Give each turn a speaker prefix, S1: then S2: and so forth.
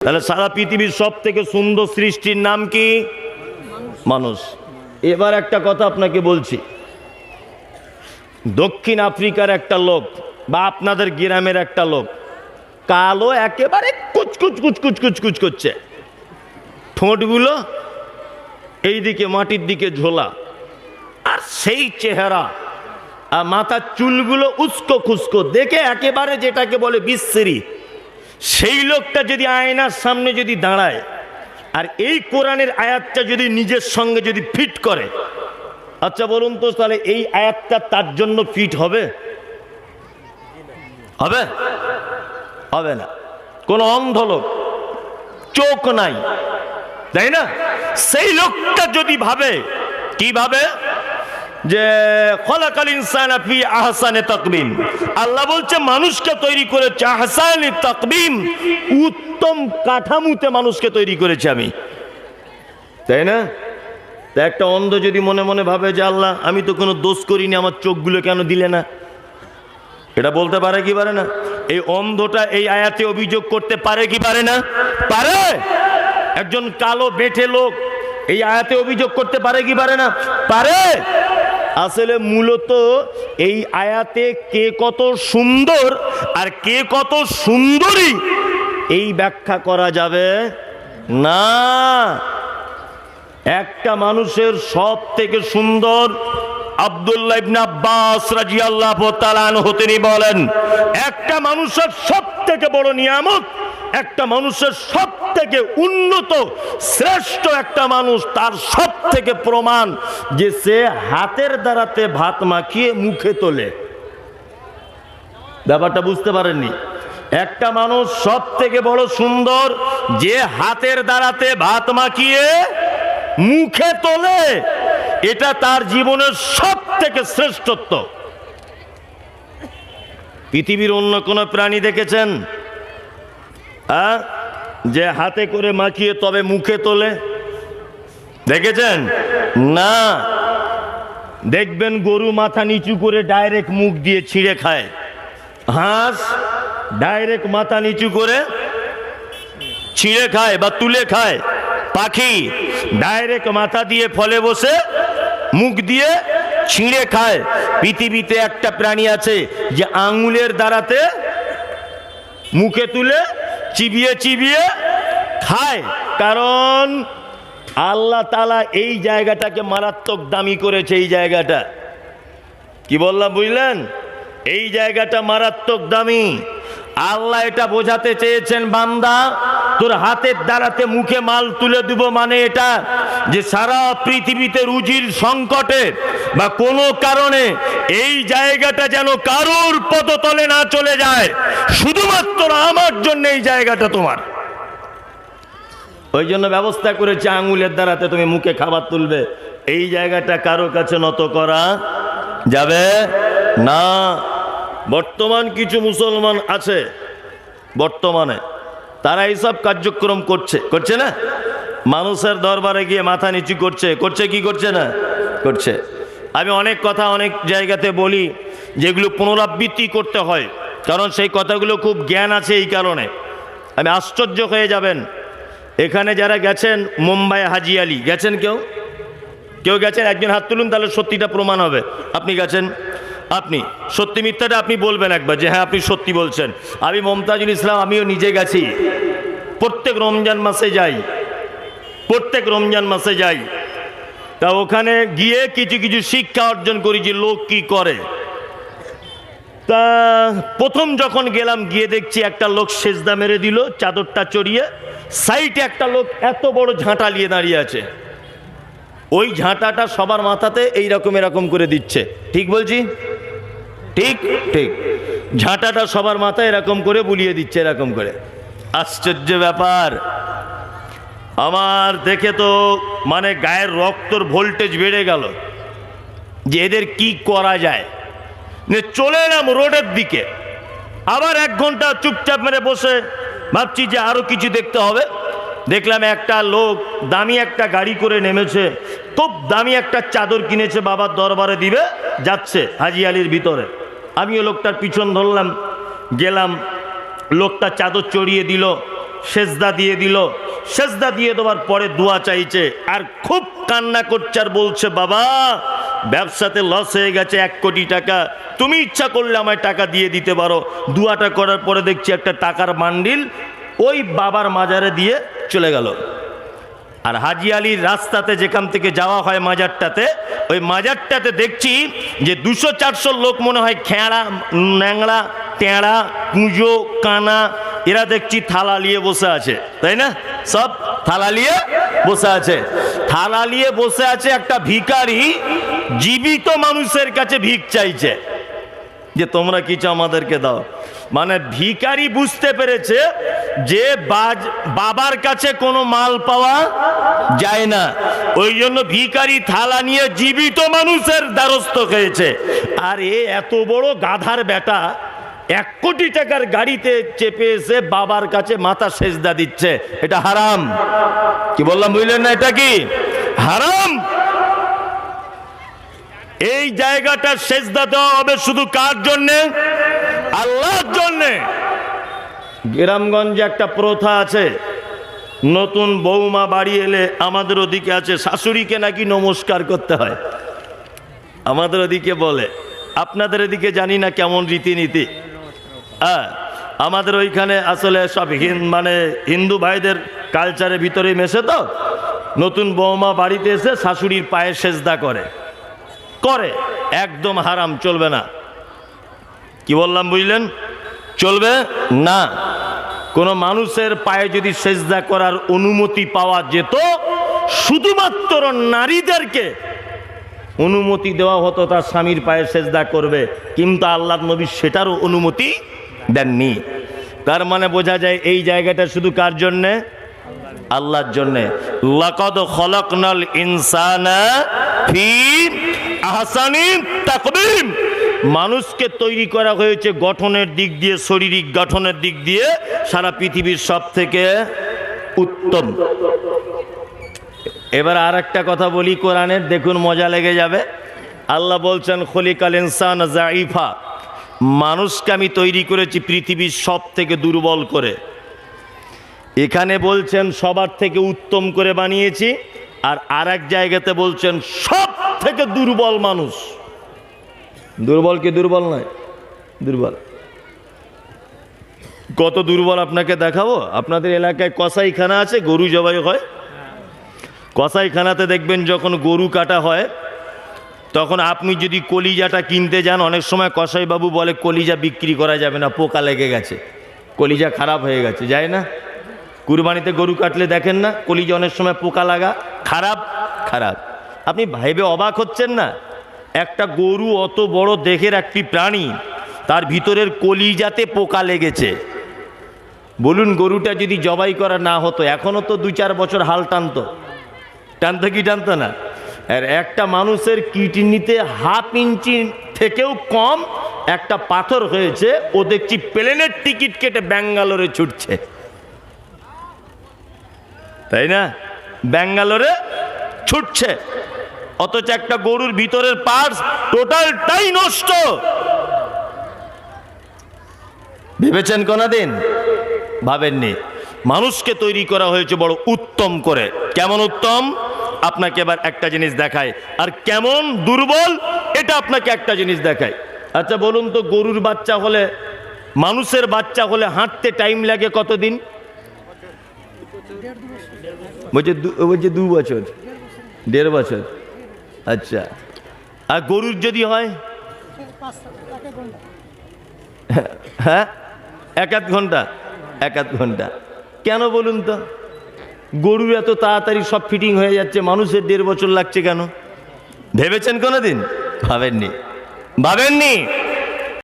S1: তাহলে সারা পৃথিবীর সব থেকে সুন্দর সৃষ্টির নাম কি? মানুষ। এবার একটা কথা আপনাকে বলছি। দক্ষিণ আফ্রিকার একটা লোক বা আপনাদের গ্রামের একটা লোক, কালো একেবারে কুচকুচ কুচকুচ কুচকুচ করছে। ঠোঁটগুলো এইদিকে মাটির দিকে ঝোলা। আর সেই চেহারা আর মাথার চুলগুলো উস্কো খুস্কো, দেখে একেবারে যেটাকে বলে বিশ্রী। সেই লোকটা যদি আয়নার সামনে যদি দাঁড়ায়, আর এই কোরআনের আয়াতটা যদি নিজের সঙ্গে যদি ফিট করে আচ্ছা বলুন তো, তাহলে এই আয়াতটা তার জন্য ফিট হবে? হবে? হবে না। কোন অন্ধ লোক, চোখ নাই, তাই না? সেই লোকটা যদি ভাবে, কি ভাবে? যে খলাকাল ইনসান ফি আহসানে তাকবিম। আল্লাহ বলছে, মানুষকে তৈরি করেছে আহসানে তাকবিম। উত্তম কাঠামোতে মানুষকে তৈরি করেছে আমি। তাই না? তা একটা অন্ধ যদি মনে মনে ভাবে যে আল্লাহ, আমি তো কোনো দোষ করিনি, আমার চোখগুলো কেন দিলে না? এটা বলতে পারে কি পারে না? এই অন্ধটা এই আয়াতে অভিযোগ করতে পারে কি পারে না? পারে! একজন কালো বেঠে লোক এই আয়াতে অভিযোগ করতে পারে কি পারে না? পারে! আসলে মূলত এই আয়াতে কে কত সুন্দর আর কে কত সুন্দরী এই ব্যাখ্যা করা যাবে না। একটা মানুষের সব থেকে সুন্দর আব্দুল্লাহ ইবনে আব্বাস রাদিয়াল্লাহু তাআলা আনহু, তিনি বলেন, একটা মানুষের সব থেকে বড় নিয়ামত, একটা মানুষের সব থেকে উন্নত, শ্রেষ্ঠ একটা মানুষ তার সব থেকে প্রমাণ যে সে হাতের দ্বারাতে ভাত মাখিয়ে মুখে তোলে। ব্যাপারটা বুঝতে পারেননি? একটা মানুষ সব থেকে বড় সুন্দর যে হাতের দ্বারাতে ভাত মাখিয়ে মুখে তোলে, এটা তার জীবনের সব থেকে শ্রেষ্ঠত্ব। পৃথিবীর অন্য কোনো প্রাণী দেখেছেন? আ? যে হাতে করে মাখিয়ে তবে মুখে তোলে। দেখেছেন? না। দেখবেন গরু মাথা নিচু করে ডাইরেক্ট মুখ দিয়ে ছিঁড়ে খায়। হাঁস ডাইরেক্ট মাথা নিচু করে ছিঁড়ে খায় বা তুলে খায়। পাখি ডাইরেক্ট মাথা দিয়ে ফলে বসে মুখ দিয়ে ছিঁড়ে খায়। পৃথিবীতে একটা প্রাণী আছে যে আঙুলের দ্বারাতে মুখে তুলে চিবিয়ে চিবিয়ে খায়। কারণ আল্লাহ তালা এই জায়গাটাকে মারাত্মক দামি করেছে, এই জায়গাটা। কি বললাম, বুঝলেন? এই জায়গাটা মারাত্মক দামি। আল্লাহ এটা বোঝাতে চেয়েছেন বান্দা তোর হাতের দ্বারাতে মুখে মাল তুলে দিব মানে এটা যে সারা পৃথিবীতে রুজির সংকটে বা কোনো কারণে এই জায়গাটা যেন কারোর পদতলে না চলে যায়, শুধুমাত্র আমার জন্য এই জায়গাটা তোমার। ওই জন্য ব্যবস্থা করেছে আঙুলের দ্বারাতে তুমি মুখে খাবার তুলবে। এই জায়গাটা কারও কাছে নত করা যাবে না। বর্তমান কিছু মুসলমান আছে, বর্তমানে। তারা এইসব কার্যক্রম করছে। করছে না? মানুষের দরবারে গিয়ে মাথা নিচু করছে। করছে কি করছে না? করছে। আমি অনেক কথা অনেক জায়গাতে বলি যেগুলো পুনরাবৃত্তি করতে হয়। কারণ সেই কথাগুলো খুব জ্ঞান আছে এই কারণে। আমি আশ্চর্য হয়ে যাবেন। এখানে যারা গেছেন, মুম্বাই হাজি আলি, গেছেন কেউ? কেউ গেছেন? একজন হাত তুলুন, তাহলে সত্যিটা প্রমাণ হবে। আপনি গেছেন? আপনি, সত্যি মিথ্যাটা আপনি বলবেন একবার যে হ্যাঁ আপনি সত্যি বলছেন। আমি মমতাজুল ইসলাম, আমিও নিজে গেছি। প্রত্যেক রমজান মাসে যাই। প্রত্যেক রমজান মাসে যাই। তা ওখানে গিয়ে কিছু কিছু শিক্ষা অর্জন করি যে লোক কি করে। তা প্রথম যখন গেলাম, গিয়ে দেখছি একটা লোক সেজদা মেরে দিল, চাদরটা চড়িয়ে। সাইডে একটা লোক এত বড় ঝাঁটা নিয়ে দাঁড়িয়ে আছে। ওই ঝাঁটাটা সবার মাথাতে এই রকম এরকম করে দিচ্ছে। ঠিক বলছি? ঠিক ঠিক। ঝাঁটাটা সবার মাথায় এরকম করে বুলিয়ে দিচ্ছে, এরকম করে। আশ্চর্য ব্যাপার। আমার দেখে তো মানে গায়ের রক্তর ভোল্টেজ বেড়ে গেল যে এদের কি করা যায়। চলে এলাম রোডের দিকে। আবার এক ঘণ্টা চুপচাপ মেরে বসে ভাবছি যে আরও কিছু দেখতে হবে। দেখলাম একটা লোক দামি একটা গাড়ি করে নেমেছে। খুব দামি একটা চাদর কিনেছে, বাবার দরবারে দিবে, যাচ্ছে হাজি আলির ভিতরে। আমিও লোকটার পিছন ধরলাম, গেলাম, লোকটা চাদর চড়িয়ে দিল, সেজদা দিয়ে দিল। সেজদা দিয়ে দেওয়ার পরে দোয়া চাইছে, আর খুব কান্না করছে আর বলছে, বাবা, ব্যবসাতে লস হয়ে গেছে এক কোটি টাকা। তুমি ইচ্ছা করলে আমায় টাকা দিয়ে দিতে পারো। দুয়াটা করার পরে দেখছি একটা টাকার বান্ডিল ওই বাবার মাজারে দিয়ে চলে গেল। আর হাজি আলীর রাস্তাতে যেখান থেকে যাওয়া হয় মাজারটাতে, ওই মাজারটাতে দেখছি যে দুশো চারশো লোক মনে হয় খেঁড়া, ন্যাংড়া, টেঁড়া, কুঁজো, কানা, এরা দেখছি থালা নিয়ে বসে আছে, তাই না? সব থালা নিয়ে বসে আছে। থালা নিয়ে বসে আছে একটা ভিখারি, জীবিত মানুষের কাছে ভিক চাইছে, যে তোমরা কিছু আমাদেরকে দাও। মানে ভিখারি বুঝতে পেরেছে যে বাবার কাছে কোনো মাল পাওয়া যায় না। ওই জন্য ভিখারি থালা নিয়ে জীবিত মানুষের দ্বারস্থ হয়েছে। আর এ এত বড় গাধার বেটা এক কোটি টাকার গাড়িতে চেপে এসে বাবার কাছে মাথা সেজদা দিচ্ছে। এটা হারাম। কি বললাম, বুঝলেন না এটা কি? হারাম! এই জায়গাটা সেজদা দেওয়া হবে শুধু কার জন্যে? গ্রামগঞ্জে একটা প্রথা আছে। নতুন বৌমা বাড়ি এলে আমাদের ওদিকে আছে, শাশুড়িকে নাকি নমস্কার করতে হয়। আমাদের ওদিকে বলে, আপনাদের ওদিকে জানি না কেমন রীতিনীতি। হ্যাঁ আমাদের ওইখানে আসলে সব মানে হিন্দু ভাইদের কালচারের ভিতরে মেশে তো। নতুন বৌমা বাড়িতে এসে শাশুড়ির পায়ে সেজদা করে। করে, একদম হারাম, চলবে না। কি বললাম বুঝলেন? চলবে? না। কোনো মানুষের পায়ে যদি সেজদা করার অনুমতি পাওয়া যেত, শুধুমাত্র নারীদেরকে অনুমতি দেওয়া হতো তার স্বামীর পায়ে সেজদা করবে। কিন্তু আল্লাহ নবী সেটারও অনুমতি দেননি। তার মানে বোঝা যায় এই জায়গাটা শুধু কার জন্যে? আল্লাহর জন্যে। লাকদ খলকনাল ইনসানা ফি আহসানি তাকবীম মানুষকে তৈরি করা হয়েছে গঠনের দিক দিয়ে, শারীরিক গঠনের দিক দিয়ে সারা পৃথিবীর সব থেকে উত্তম। এবার আর একটা কথা বলি কোরআনের দেখুন মজা লেগে যাবে। আল্লাহ বলছেন, খলিকাল ইনসান জাইফা মানুষকে আমি তৈরি করেছি পৃথিবীর সব থেকে দুর্বল করে। এখানে বলছেন, সবার থেকে উত্তম করে বানিয়েছি, আর আর এক জায়গাতে বলছেন সব থেকে দুর্বল মানুষ। দুর্বল কি দুর্বল নয়? দুর্বল। কত দুর্বল আপনাকে দেখাবো? আপনাদের এলাকায় কসাইখানা আছে, গরু জবাই হয়। কসাইখানাতে দেখবেন যখন গরু কাটা হয়, তখন আপনি যদি কলিজাটা কিনতে যান, অনেক সময় কসাইবাবু বলে, কলিজা বিক্রি করা যাবে না, পোকা লেগে গেছে। কলিজা খারাপ হয়ে গেছে। যায় না? কুরবানিতে গরু কাটলে দেখেন না, কলিজা অনেক সময় পোকা লাগা। খারাপ? খারাপ। আপনি ভাইবে অবাক হচ্ছেন না? একটা গরু অত বড় দেহের একটি প্রাণী, তার ভিতরের কলিজাতে পোকা লেগেছে। বলুন, গরুটা যদি জবাই করা না হতো, এখনও তো দু চার বছর হাল টানতো। টানতো কি টানতো না? আর একটা মানুষের কিডনিতে হাফ ইঞ্চি থেকেও কম একটা পাথর হয়েছে, ও দেখছি প্লেনের টিকিট কেটে ব্যাঙ্গালোরে ছুটছে। তাই না? ব্যাঙ্গালোরে ছুটছে। অথচ একটা গরুর ভিতরের পার্স টোটালটাই নষ্ট। ভেবেছেন কোনদিন? ভাবেননি। মানুষকে তৈরি করা হয়েছে বড় উত্তম করে। কেমন উত্তম? আপনাকে এবার একটা জিনিস দেখায় আর কেমন দুর্বল? এটা আপনাকে একটা জিনিস দেখায় আচ্ছা বলুন তো, গরুর বাচ্চা হলে, মানুষের বাচ্চা হলে হাঁটতে টাইম লাগে কতদিন? বলছে দু- বলছে দু বছর। দেড় বছর। আচ্ছা। আর গরুর যদি হয়? হ্যাঁ? এক আধ ঘণ্টা। এক আধ ঘণ্টা। কেন বলুন তো? গরুর এত তাড়াতাড়ি সব ফিটিং হয়ে যাচ্ছে, মানুষের দেড় বছর লাগছে কেন? ভেবেছেন কোনো দিন ভাবেননি। ভাবেননি?